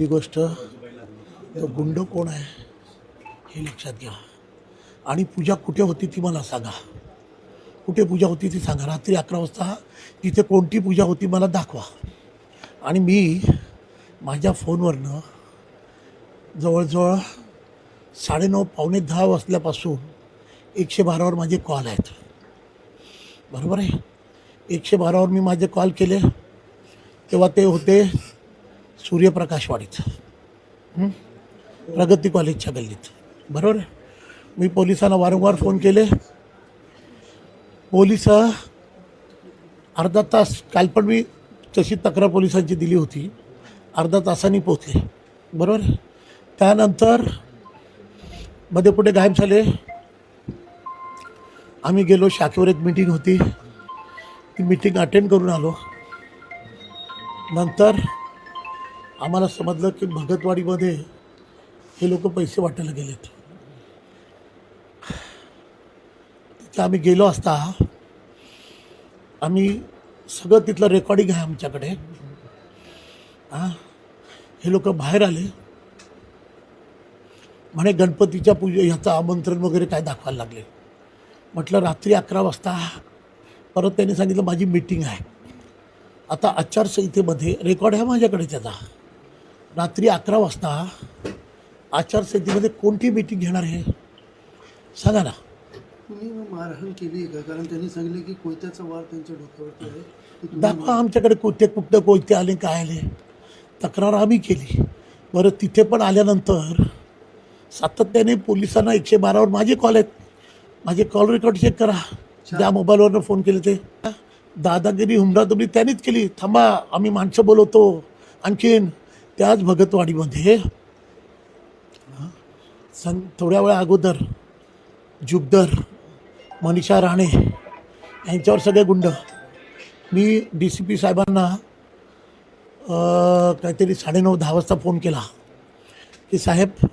ही गोष्ट तो गुंड कोण आहे हे लक्षात घ्या. आणि पूजा कुठे होती ती मला सांगा. कुठे पूजा होती ती सांगा. रात्री अकरा वाजता तिथे कोणती पूजा होती मला दाखवा. आणि मी माझ्या फोनवरनं जवळजवळ साडेनऊ पावणे दहा वाजल्यापासून एकशे बारावर माझे कॉल आहेत. बरोबर आहे? एकशे बारावर मी माझे कॉल केले. तेव्हा ते होते सूर्यप्रकाशवाडीत. प्रगती कॉलेजच्या गल्लीत. बरोबर आहे? मी पोलिसांना वारंवार फोन केले. पोलीस अर्धा तास काल पण मी तशी तक्रार पोलिसांची दिली होती. अर्धा तासांनी पोचले बरोबर आहे? त्यानंतरमध्ये पुढे गायब झाले. आम्ही गेलो शाखेवर एक मीटिंग होती. ती मीटिंग अटेंड करून आलो. नंतर आम्हाला समजलं की भगतवाडीमध्ये हे लोक पैसे वाटायला गेलेत. तिथे आम्ही गेलो असता आम्ही सगळं तिथलं रेकॉर्डिंग आहे आमच्याकडे. हां? हे लोक बाहेर आले. म्हणे गणपतीच्या पूजे ह्याचं आमंत्रण वगैरे काय दाखवायला लागले. म्हटलं रात्री अकरा वाजता परत त्यांनी सांगितलं माझी मीटिंग आहे. आता आचारसंहितेमध्ये रेकॉर्ड आहे माझ्याकडे त्याचा. रात्री अकरा वाजता आचारसंहितेमध्ये कोणती मीटिंग घेणार आहे? सांगा ना. तुम्ही मारहाण केली का? कारण त्यांनी सांगितले की कोयत्याचा वार त्यांच्या डोक्यावरती आहे. की तुम्ही दाखवा आमच्याकडे कोणते कुठं कोणते आले काय आले. तक्रार आम्ही केली. बरं तिथे पण आल्यानंतर सातत्याने पोलिसांना एकशे बारावर माझे कॉल आहेत. माझे कॉल रेकॉर्ड चेक करा. ज्या मोबाईलवरनं फोन केले ते. दादागिरी हुमरादुबरी त्यांनीच केली. थांबा आम्ही माणसं बोलवतो. आणखीन त्याच भगतवाडीमध्ये सं थोड्या वेळा अगोदर जुगदर मनीषा राणे यांच्यावर सगळे गुंड. मी डी सी पी साहेबांना काहीतरी साडेनऊ दहा वाजता फोन केला की साहेब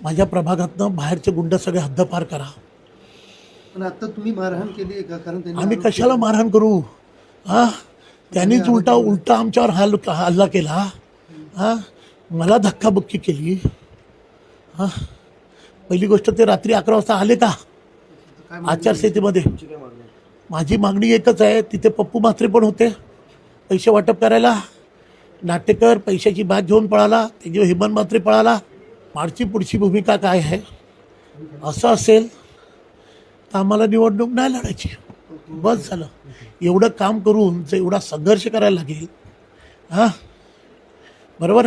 माझ्या प्रभागातनं बाहेरचे गुंड सगळे हद्दपार करा. पण आता तुम्ही मारहाण केली का? कारण आम्ही कशाला मारहाण करू? हां? त्यांनीच उलटा उलटा आमच्यावर हल हल्ला केला. हां? मला धक्काबुक्की केली. हां? पहिली गोष्ट ते रात्री अकरा वाजता आले का? आचारसंहितेमध्ये माझी मागणी एकच आहे तिथे पप्पू म्हात्रे पण होते. पैसे वाटप करायला. नाटेकर पैशाची बाग घेऊन पळाला त्याची हेमंत म्हात्रे पळाला. मागची पुढची भूमिका काय आहे? असं असेल तर आम्हाला निवडणूक नाही लढायची. बस झालं. एवढं काम करून जर एवढा संघर्ष करायला लागेल हां? बरोबर?